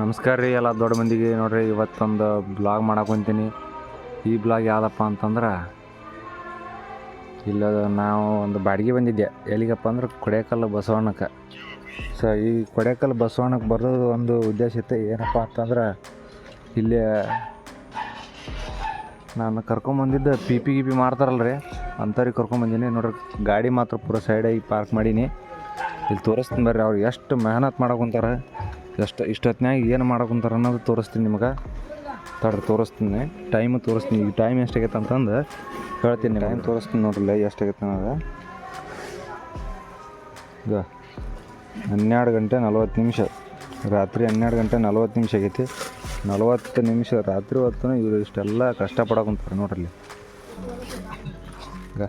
ನಮಸ್ಕಾರ ರೀ ಎಲ್ಲ ದೊಡ್ಡ ಮಂದಿಗೆ ನೋಡ್ರಿ, ಇವತ್ತೊಂದು ಬ್ಲಾಗ್ ಮಾಡಕೊಂತೀನಿ ಈ ಬ್ಲಾಗ್ ಯಾವುದಪ್ಪ ಅಂತಂದ್ರೆ ಇಲ್ಲ ನಾವು ಒಂದು ಬಾಡಿಗೆ ಬಂದಿದ್ದೆ. ಎಲ್ಲಿಗಪ್ಪ ಅಂದ್ರೆ ಕೊಡೇಕಲ್ಲ ಬಸವಣ್ಣಕ್ಕೆ. ಸೊ ಈ ಕೊಡೇಕಲ್ಲ ಬಸವಣ್ಣಕ್ಕೆ ಬರೋದು ಒಂದು ಉದ್ದೇಶ ಇತ್ತು. ಏನಪ್ಪ ಅಂತಂದ್ರೆ, ಇಲ್ಲಿ ನಾನು ಕರ್ಕೊಂಬಂದಿದ್ದ ಪಿ ಪಿ ಗಿ ಪಿ ಮಾಡ್ತಾರಲ್ಲ ರೀ, ಅಂಥವ್ರಿಗೆ ಕರ್ಕೊಂಬಂದಿನಿ ನೋಡ್ರಿ, ಗಾಡಿ ಮಾತ್ರ ಪೂರ ಸೈಡಾಗಿ ಪಾರ್ಕ್ ಮಾಡೀನಿ. ಇಲ್ಲಿ ತೋರಿಸ್ತೀನಿ ಬರ್ರಿ ಅವ್ರು ಎಷ್ಟು ಮೆಹನತ್ ಮಾಡಕೊಂತಾರೆ ಎಷ್ಟು ಇಷ್ಟೊತ್ತಿನಾಗ ಏನು ಮಾಡಕುಂತಾರೆ ಅನ್ನೋದು ತೋರಿಸ್ತೀನಿ ನಿಮಗೆ. ತಡ್ರಿ ತೋರಿಸ್ತೀನಿ. ಟೈಮ್ ತೋರಿಸ್ತೀನಿ. ಈಗ ಟೈಮ್ ಎಷ್ಟಾಗೈತೆ ಅಂತಂದು ಹೇಳ್ತೀನಿ ಟೈಮ್ ತೋರಿಸ್ತೀನಿ ನೋಡ್ರಲ್ಲ ಎಷ್ಟಾಗೈತೆ ಅನ್ನೋದು ಈಗ ಹನ್ನೆರಡು ಗಂಟೆ ನಲ್ವತ್ತು ನಿಮಿಷ. ರಾತ್ರಿ ಹನ್ನೆರಡು ಗಂಟೆ ನಲ್ವತ್ತು ನಿಮಿಷ ಆಗೈತಿ. ನಲ್ವತ್ತು ನಿಮಿಷ ರಾತ್ರಿ ಹೊತ್ತು ಇವರು ಇಷ್ಟೆಲ್ಲ ಕಷ್ಟಪಡೋಕೆ ನೋಡ್ರಲ್ಲಿ ಈಗ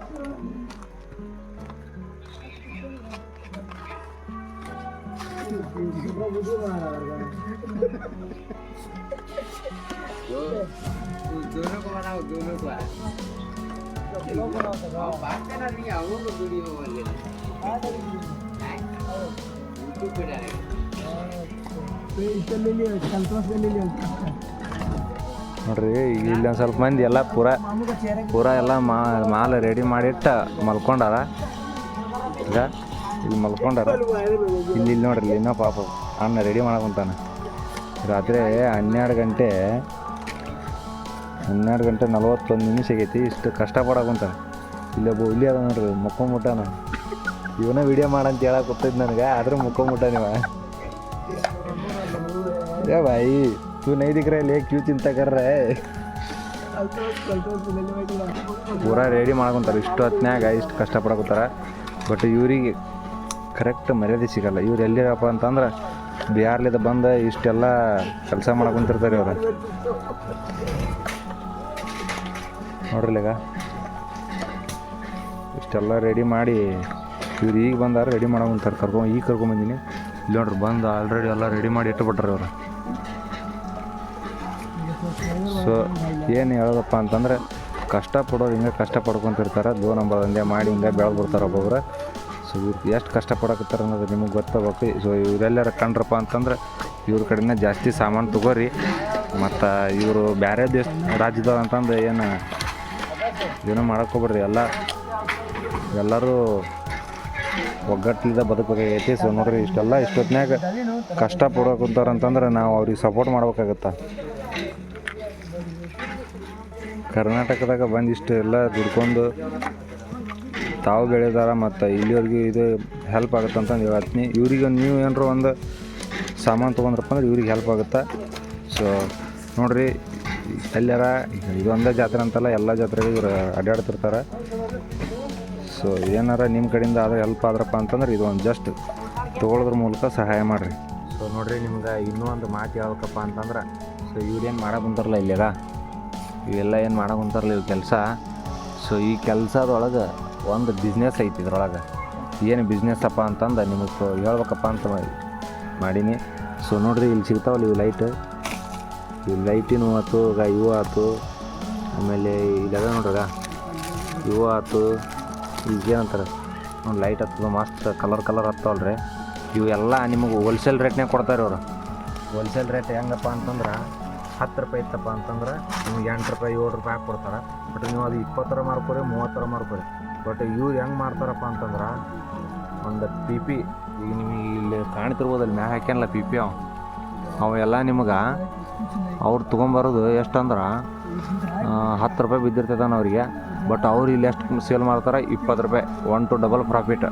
दोनों को बनाओ दोनों को हाँ, बात करना नहीं है वो को वीडियो वगैरह यूट्यूब पे डालेंगे ನೋಡ್ರಿ ಈಗ ಇಲ್ಲಿ ಒಂದು ಸ್ವಲ್ಪ ಮಂದಿ ಎಲ್ಲ ಪೂರ ಪೂರ ಎಲ್ಲ ಮಾ ಮಾಲ್ ರೆಡಿ ಮಾಡಿಟ್ಟು ಮಲ್ಕೊಂಡಾರ ಈಗ ಇಲ್ಲಿ ಮಲ್ಕೊಂಡಾರ. ಇಲ್ಲಿ ಇಲ್ಲಿ ನೋಡ್ರಿ ಇನ್ನೂ ಪಾಪ ಅನ್ನ ರೆಡಿ ಮಾಡಕೊಂತಾನೆ. ರಾತ್ರಿ ಹನ್ನೆರಡು ಗಂಟೆ ಹನ್ನೆರಡು ಗಂಟೆ ನಲ್ವತ್ತೊಂದು ನಿಮಿಷ ಆಗೈತಿ, ಇಷ್ಟು ಕಷ್ಟಪಡಕುಂತಾನೆ. ಇಲ್ಲೊಬ್ಬ ಹುಲಿ ಅದ ನೋಡ್ರಿ ಮುಕ್ಕೊಂಬಿಟ್ಟಾನ ಇವನ ವಿಡಿಯೋ ಮಾಡಂತ ಹೇಳಕ್ ಗೊತ್ತಿದ್ ನನಗೆ, ಆದ್ರೆ ಮುಕ್ಕೊಂಬಿಟ್ಟ ನೀವ. ಏ ಬಾಯಿ ತು ನೈದಿಕ್ರೆ ಇಲ್ಲಿ ಕ್ಯೂ ಚಿಂತಕರ್ರೆ ಪೂರಾ ರೆಡಿ ಮಾಡ್ಕೊಂತಾರೆ, ಇಷ್ಟು ಹೊತ್ನ್ಯಾಗ ಇಷ್ಟು ಕಷ್ಟಪಡಕುತ್ತಾರ. ಬಟ್ ಇವರಿಗೆ ಕರೆಕ್ಟ್ ಮರ್ಯಾದೆ ಸಿಗಲ್ಲ. ಇವ್ರು ಎಲ್ಲಿರಪ್ಪ ಅಂತಂದ್ರೆ ಬಿಹಾರ್ಲಿಂದ ಬಂದ ಇಷ್ಟೆಲ್ಲ ಕೆಲಸ ಮಾಡ್ಕೊಂತಿರ್ತಾರೆ ಇವರು. ನೋಡ್ರಿ ಈಗ. ಇಷ್ಟೆಲ್ಲ ರೆಡಿ ಮಾಡಿ ಇವ್ರು ಈಗ ಬಂದಾರ ರೆಡಿ ಮಾಡ್ಕೊಂತಾರೆ ಕರ್ಕೊಂಡು ಈಗ ಕರ್ಕೊಂಬಂದಿನಿ ಇಲ್ಲಿ ನೋಡ್ರಿ ಬಂದು ಆಲ್ರೆಡಿ ಎಲ್ಲ ರೆಡಿ ಮಾಡಿ ಇಟ್ಟುಬಿಟ್ರೆ ಇವರು. ಸೊ ಏನು ಹೇಳೋದಪ್ಪ ಅಂತಂದ್ರೆ ಕಷ್ಟಪಡೋರು ಹಿಂಗೆ ಕಷ್ಟ ಪಡ್ಕೊಂತಿರ್ತಾರೆ ದೋ ನಂಬರ್ ಒಂದೇ ಮಾಡಿ ಹಿಂಗೆ ಬೆಳೆದು ಬಿಡ್ತಾರೆ ಒಬ್ಬೊಬ್ರು. ಸೊ ಇವ್ರು ಎಷ್ಟು ಕಷ್ಟಪಡಕತ್ತಾರ ಅನ್ನೋದು ನಿಮಗೆ ಗೊತ್ತಾಗಬೇಕು. ಸೊ ಇವರೆಲ್ಲರ ಕಂಡ್ರಪ್ಪ ಅಂತಂದ್ರೆ ಇವ್ರ ಕಡೆನೇ ಜಾಸ್ತಿ ಸಾಮಾನು ತಗೋರಿ. ಮತ್ತು ಇವರು ಬೇರೆ ದೇಶ ರಾಜ್ಯದವ್ರು ಅಂತಂದು ಏನು ಏನೋ ಮಾಡ್ಕೋಬಾರ್ದು ಎಲ್ಲ ಎಲ್ಲರೂ ಒಗ್ಗಟ್ಟಿಲ್ದ ಬದುಕಬೇಕಾಗೈತಿ ಸೊ ನೋಡ್ರಿ, ಇಷ್ಟೆಲ್ಲ ಇಷ್ಟೊತ್ತಿನಾಗ ಕಷ್ಟ ಅಂತಂದ್ರೆ ನಾವು ಅವ್ರಿಗೆ ಸಪೋರ್ಟ್ ಮಾಡ್ಬೇಕಾಗತ್ತೆ. ಕರ್ನಾಟಕದಾಗ ಬಂದಿಷ್ಟು ಎಲ್ಲ ದುಡ್ಕೊಂಡು ತಾವು ಬೆಳೆದಾರ ಮತ್ತು ಇಲ್ಲಿವರೆಗೂ ಇದು ಹೆಲ್ಪ್ ಆಗುತ್ತೆ ಅಂತಂದು ಹೇಳ್ತೀನಿ. ಇವರಿಗೆ ನೀವು ಏನಾರ ಒಂದು ಸಾಮಾನು ತೊಗೊಂಡ್ರಪ್ಪ ಅಂದ್ರೆ ಇವ್ರಿಗೆ ಹೆಲ್ಪ್ ಆಗುತ್ತೆ. ಸೊ ನೋಡಿರಿ ಎಲ್ಲಾರ ಇದೊಂದೇ ಜಾತ್ರೆ ಅಂತಲ್ಲ, ಎಲ್ಲ ಜಾತ್ರೆಗೆ ಇವರು ಅಡ್ಡಾಡ್ತಿರ್ತಾರೆ ಸೊ ಏನಾರ ನಿಮ್ಮ ಕಡೆಯಿಂದ ಆದ್ರೆ ಹೆಲ್ಪ್ ಆದ್ರಪ್ಪ ಅಂತಂದ್ರೆ ಇದು ಒಂದು ಜಸ್ಟ್ ತೊಗೊಳೋದ್ರ ಮೂಲಕ ಸಹಾಯ ಮಾಡಿರಿ. ಸೊ ನೋಡಿರಿ, ನಿಮ್ಗೆ ಇನ್ನೂ ಒಂದು ಮಾತು ಹೇಳ್ಬೇಕಪ್ಪ ಅಂತಂದ್ರೆ ಸೊ ಇವ್ರೇನು ಮಾಡಕ್ಕೆ ಕುಂತಾರಲ್ಲ ಇಲ್ಲಾಗ ಇವೆಲ್ಲ ಏನು ಮಾಡಕ್ಕೆ ಕುಂತಾರಲ್ಲ ಇವ್ರ ಕೆಲಸ? ಸೊ ಈ ಕೆಲಸದೊಳಗೆ ಒಂದು ಬಿಸ್ನೆಸ್ ಐತಿ ಇದ್ರೊಳಗೆ. ಏನು ಬಿಸ್ನೆಸ್ ಅಪ್ಪ ಅಂತಂದು ನಿಮಗೆ ಹೇಳ್ಬೇಕಪ್ಪ ಅಂತ ಮಾಡಿ- ಮಾಡೀನಿ. ಸೊ ನೋಡ್ರಿ, ಇಲ್ಲಿ ಸಿಗ್ತಾವಲ್ಲ ಇವು ಲೈಟ್ ಇವು ಲೈಟಿನೂ ಆಯ್ತು ಈಗ ಇವು ಆಯ್ತು ಆಮೇಲೆ ಇಲ್ಲದ ನೋಡ್ರಿ ಇವು ಆಯ್ತು ಈಗೇನಂತಾರೆ ಒಂದು ಲೈಟ್ ಹತ್ತದ, ಮಸ್ತ್ ಕಲರ್ ಕಲರ್ ಹತ್ತವಲ್ಲ ರೀ ಇವು ಎಲ್ಲ ನಿಮಗೆ ಹೋಲ್ಸೇಲ್ ರೇಟ್ನಾಗ ಕೊಡ್ತಾರೆ ಅವರು. ಹೋಲ್ಸೇಲ್ ರೇಟ್ ಹೆಂಗಪ್ಪ ಅಂತಂದ್ರೆ, ಹತ್ತು ರೂಪಾಯಿ ಇತ್ತಪ್ಪ ಅಂತಂದ್ರೆ, ನಿಮ್ಗೆ ಎಂಟು ರೂಪಾಯಿ, ಏಳು ರೂಪಾಯಿ ಹಾಕಿ ಕೊಡ್ತಾರೆ. ಬಟ್ ನೀವು ಅದು ಇಪ್ಪತ್ತರ ಮಾರ್ಕೋರಿ ಮೂವತ್ತರ ಮಾರ್ಕೋರಿ ಬಟ್ ಇವ್ರು ಹೆಂಗೆ ಮಾಡ್ತಾರಪ್ಪ ಅಂತಂದ್ರೆ, ಒಂದು ಪಿ ಪಿ ಈಗ ನಿಮಗೆ ಇಲ್ಲಿ ಕಾಣ್ತಿರ್ಬೋದಲ್ಲಿ, ಮ್ಯಾಗ ಹಾಕ್ಯಾನಲ್ಲ ಪಿ ಪಿ ಅವ. ಅವೆಲ್ಲ ನಿಮಗೆ ಅವ್ರು ತೊಗೊಂಬರೋದು ಎಷ್ಟಂದ್ರೆ ಹತ್ತು ರೂಪಾಯಿ ಬಿದ್ದಿರ್ತೈತಾನ ಅವರಿಗೆ. ಬಟ್ ಅವ್ರು ಇಲ್ಲಿ ಎಷ್ಟು ಸೇಲ್ ಮಾಡ್ತಾರೆ? ಇಪ್ಪತ್ತು ರೂಪಾಯಿ. ಒನ್ ಟು ಡಬಲ್ ಪ್ರಾಫಿಟ್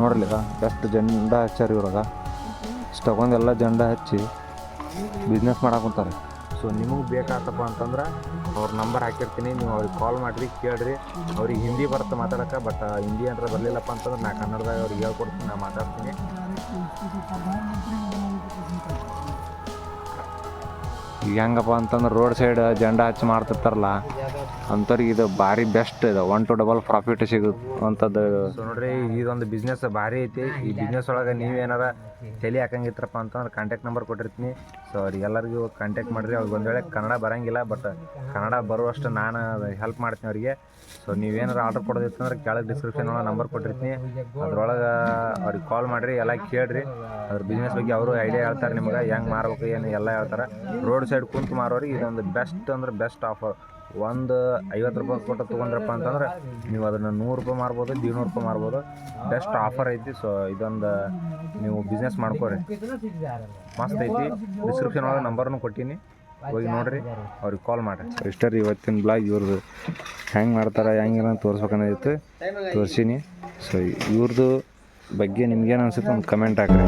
ನೋಡ್ರಿ ಎಷ್ಟು ಜಂಡ ಹಚ್ಚಾರ ಇವ್ರಾಗ. ಇಷ್ಟು ತಗೊಂಡೆಲ್ಲ ಜಂಡ ಹಚ್ಚಿ ಬಿಸ್ನೆಸ್ ಮಾಡಾಕುಂತಾರೆ ಸೊ ನಿಮಗೆ ಬೇಕಾತಪ್ಪ ಅಂತಂದ್ರೆ ಅವ್ರ ನಂಬರ್ ಹಾಕಿರ್ತೀನಿ, ನೀವು ಅವ್ರಿಗೆ ಕಾಲ್ ಮಾಡಿರಿ, ಕೇಳ್ರಿ. ಅವ್ರಿಗೆ ಹಿಂದಿ ಬರುತ್ತೆ ಮಾತಾಡೋಕೆ ಬಟ್ ಹಿಂದಿ ಅಂದ್ರೆ ಬರಲಿಲ್ಲಪ್ಪ ಅಂತಂದ್ರೆ ನಾ ಕನ್ನಡದಾಗ ಅವ್ರಿಗೆ ಹೇಳ್ಕೊಡ್ತೀನಿ, ನಾ ಮಾತಾಡ್ತೀನಿ. ಈಗ ಹೆಂಗಪ್ಪ ಅಂತಂದ್ರೆ ರೋಡ್ ಸೈಡ್ ಜಂಡ ಹಚ್ಚಿ ಮಾಡ್ತಿರ್ತಾರಲ್ಲ ಅಂಥವ್ರಿಗೆ ಇದು ಭಾರಿ ಬೆಸ್ಟ್ ಇದೆ. ಒನ್ ಟು ಡಬಲ್ ಪ್ರಾಫಿಟ್ ಸಿಗುವಂಥದ್ದು. ಸೊ ನೋಡ್ರಿ, ಇದೊಂದು ಬಿಸ್ನೆಸ್ ಭಾರಿ ಐತಿ. ಈ ಬಿಸ್ನೆಸ್ ಒಳಗೆ ನೀವೇನಾರ ತಲೆ ಹಾಕಂಗಿತ್ರಪ್ಪ ಅಂತಂದ್ರೆ ಕಾಂಟ್ಯಾಕ್ಟ್ ನಂಬರ್ ಕೊಟ್ಟಿರ್ತೀನಿ. ಸೊ ಅವ್ರಿಗೆಲ್ಲರಿಗೂ ಕಾಂಟ್ಯಾಕ್ಟ್ ಮಾಡಿರಿ. ಅವ್ರಿಗೆ ಒಂದು ವೇಳೆ ಕನ್ನಡ ಬರಂಗಿಲ್ಲ ಬಟ್ ಕನ್ನಡ ಬರುವಷ್ಟು ನಾನು ಹೆಲ್ಪ್ ಮಾಡ್ತೀನಿ ಅವರಿಗೆ. ಸೊ ನೀವೇನಾರು ಆರ್ಡರ್ ಕೊಡೋದಿತ್ತಂದ್ರೆ ಕೆಳಗೆ ಡಿಸ್ಕ್ರಿಪ್ಷನ್ ಒಳಗೆ ನಂಬರ್ ಕೊಟ್ಟಿರ್ತೀನಿ. ಅದ್ರೊಳಗೆ ಅವ್ರಿಗೆ ಕಾಲ್ ಮಾಡಿರಿ, ಎಲ್ಲ ಕೇಳ್ರಿ. ಅದ್ರ ಬಿಸ್ನೆಸ್ ಬಗ್ಗೆ ಅವರು ಐಡಿಯಾ ಹೇಳ್ತಾರೆ ನಿಮ್ಗೆ, ಹೆಂಗೆ ಮಾರ್ಬೇಕು, ಏನು ಎಲ್ಲ ಹೇಳ್ತಾರೆ. ರೋಡ್ ಸೈಡ್ ಕುಂತು ಮಾರೋರಿಗೆ ಇದೊಂದು ಬೆಸ್ಟ್ ಅಂದ್ರೆ ಬೆಸ್ಟ್ ಆಫರ್ ಒಂದು ಐವತ್ತು ರೂಪಾಯಿ ಕೊಟ್ಟು ತೊಗೊಂಡ್ರಪ್ಪ ಅಂತಂದ್ರೆ ನೀವು ಅದನ್ನು ನೂರು ರೂಪಾಯಿ ಮಾರ್ಬೋದು ನೂರು ರೂಪಾಯಿ ಮಾರ್ಬೋದು. ಬೆಸ್ಟ್ ಆಫರ್ ಐತಿ ಸೊ ಇದೊಂದು ನೀವು ಬಿಸ್ನೆಸ್ ಮಾಡ್ಕೋರಿ. ಮಸ್ತ್ ಐತಿ. ಡಿಸ್ಕ್ರಿಪ್ಷನ್ ಒಳಗೆ ನಂಬರ್ನು ಕೊಟ್ಟೀನಿ. ಹೋಗಿ ನೋಡ್ರಿ, ಅವ್ರಿಗೆ ಕಾಲ್ ಮಾಡಿ ಇಷ್ಟರಿ ಇವತ್ತಿನ ಬ್ಲಾಗ್ ಇವ್ರದ್ದು ಹೆಂಗೆ ಮಾಡ್ತಾರೆ ಹೆಂಗಿಲ್ಲ ತೋರಿಸ್ಬೇಕನ್ನೋದಿತ್ತು ತೋರಿಸೀನಿ. ಸೊ ಇವ್ರದ್ದು ಬಗ್ಗೆ ನಿಮ್ಗೇನು ಅನ್ಸುತ್ತೆ ಒಂದು ಕಮೆಂಟ್ ಹಾಕ್ರಿ.